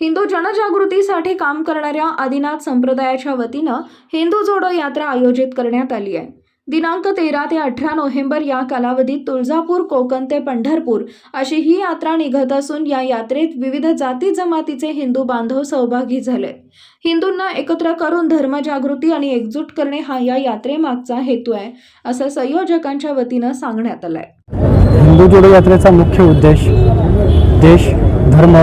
हिंदू जनजागृतीसाठी काम करणाऱ्या आदिनाथ संप्रदायाच्या वतीनं हिंदू जोडो यात्रा आयोजित करण्यात आली आहे. दिनांक तेरा ते अठरा नोव्हेंबर या कालावधीत तुळजापूर कोकण ते पंढरपूर अशी ही यात्रा निघत असून या यात्रेत विविध जाती जमातीचे हिंदू बांधव सहभागी झाले. हिंदूंना एकत्र करून धर्मजागृती आणि एकजूट करणे हा या यात्रेमागचा हेतू आहे असं संयोजकांच्या वतीनं सांगण्यात आलंय. हिंदू जोडो यात्रेचा मुख्य उद्देश देश धर्म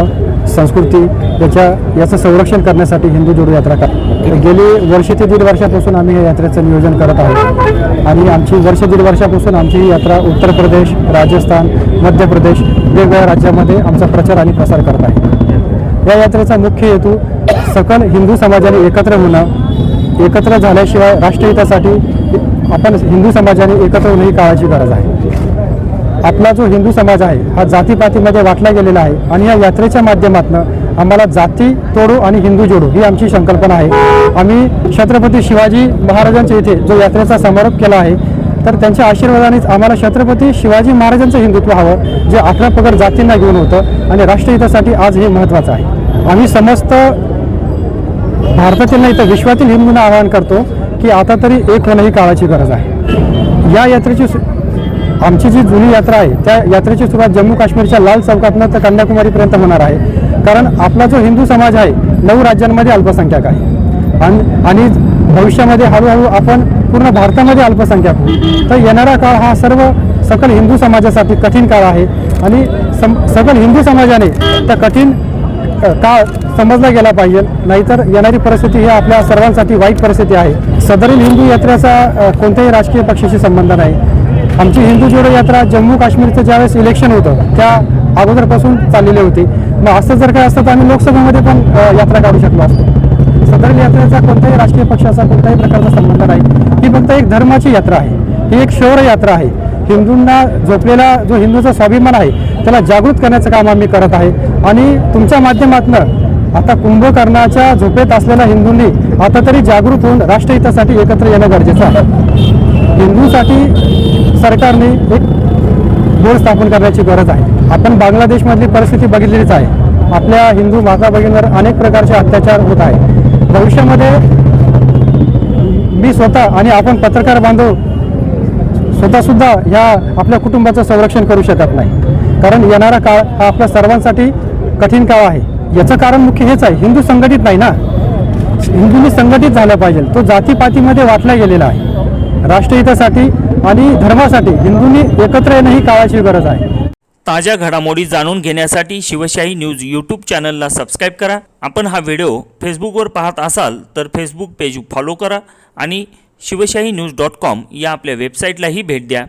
संस्कृती याच्या याचं संरक्षण करण्यासाठी हिंदू जोड यात्रा कर गेली वर्ष ते दीड वर्षापासून आम्ही या यात्रेचं नियोजन करत आहोत. आणि आमची वर्ष दीड वर्षापासून आमची ही यात्रा उत्तर प्रदेश राजस्थान मध्य प्रदेश वेगवेगळ्या राज्यामध्ये आमचा प्रचार आणि प्रसार करत आहे. या यात्रेचा मुख्य हेतू सकल हिंदू समाजाने एकत्र होणं एकत्र झाल्याशिवाय राष्ट्रहितासाठी आपण हिंदू समाजाने एकत्र होणं ही काळाची गरज आहे. आपला जो हिंदू समाज आहे हा जातीपातीमध्ये वाटला गेलेला आहे आणि या यात्रेच्या माध्यमातून आम्हाला जाती तोडू आणि हिंदू जोडू ही आमची संकल्पना आहे. आम्ही छत्रपती शिवाजी महाराजांच्या इथे जो यात्रेचा समारोप केला आहे तर त्यांच्या आशीर्वादानेच आम्हाला छत्रपती शिवाजी महाराजांचं हिंदुत्व हवं जे अकरा पगड जातींना घेऊन होतं आणि राष्ट्रहितासाठी आज हे महत्त्वाचं आहे. आम्ही समस्त भारतातील नाही तर विश्वातील हिंदूंना आवाहन करतो की आता तरी एक होणं ही काळाची गरज आहे. या यात्रेची आमची जी जुनी यात्रा आहे त्या यात्रेची सुरुवात जम्मू काश्मीरच्या लाल चौकातनं तर कन्याकुमारीपर्यंत होणार आहे. कारण आपला जो हिंदू समाज आहे नऊ राज्यांमध्ये अल्पसंख्याक आहे. आणि आणि भविष्यामध्ये हळूहळू आपण पूर्ण भारतामध्ये अल्पसंख्याक होऊ. तर येणारा काळ हा सर्व सकल हिंदू समाजासाठी कठीण काळ आहे. आणि सम सकल हिंदू समाजाने त्या कठीण काळ समजला गेला पाहिजे. नाहीतर येणारी परिस्थिती ही आपल्या सर्वांसाठी वाईट परिस्थिती आहे. सदरील हिंदू यात्रेचा कोणत्याही राजकीय पक्षाशी संबंध नाही. आमची हिंदू जोडो यात्रा जम्मू काश्मीरचं ज्यावेळेस इलेक्शन होतं त्या अगोदरपासून चाललेली होती. मग असं जर काय असतं तर आम्ही लोकसभेमध्ये पण यात्रा काढू शकलो असतो. सदर यात्रेचा कोणत्याही राजकीय पक्षाचा कोणत्याही प्रकारचा संबंध नाही. ही फक्त एक धर्माची यात्रा आहे. ही एक शौर्य यात्रा आहे. हिंदूंना झोपलेला जो हिंदूचा स्वाभिमान आहे त्याला जागृत करण्याचं काम आम्ही करत आहे. आणि तुमच्या माध्यमातून आता कुंभकर्णाच्या झोपेत असलेल्या हिंदूंनी आता तरी जागृत होऊन राष्ट्रहितासाठी एकत्र येणं गरजेचं आहे. हिंदूसाठी सरकारने एक बोर्ड स्थापन करण्याची गरज आहे. आपण बांगलादेशमधली परिस्थिती बघितलीच आहे. आपल्या हिंदू माता भगिनींवर अनेक प्रकारचे अत्याचार होत आहे भविष्यामध्ये मी स्वतः आणि आपण पत्रकार बांधव स्वतःसुद्धा ह्या आपल्या कुटुंबाचं संरक्षण करू शकत नाही. कारण येणारा काळ हा आपल्या सर्वांसाठी कठीण काळ आहे. याचं कारण मुख्य हेच आहे. हिंदू संघटित नाही ना? हिंदूंनी संघटित झालं पाहिजे. तो जातीपातीमध्ये वाटला गेलेला आहे. राष्ट्रहितासाठी आणि धर्मासाठी हिंदूंनी एकत्र येणं ही काळाची गरज आहे. ताज्या घडामोडी जाणून घेण्यासाठी शिवशाही न्यूज यूट्यूब चॅनलला सबस्क्राईब करा. आपण हा व्हिडिओ फेसबुकवर पाहत असाल तर फेसबुक पेज फॉलो करा आणि शिवशाही न्यूज डॉट कॉम या आपल्या वेबसाईटलाही भेट द्या.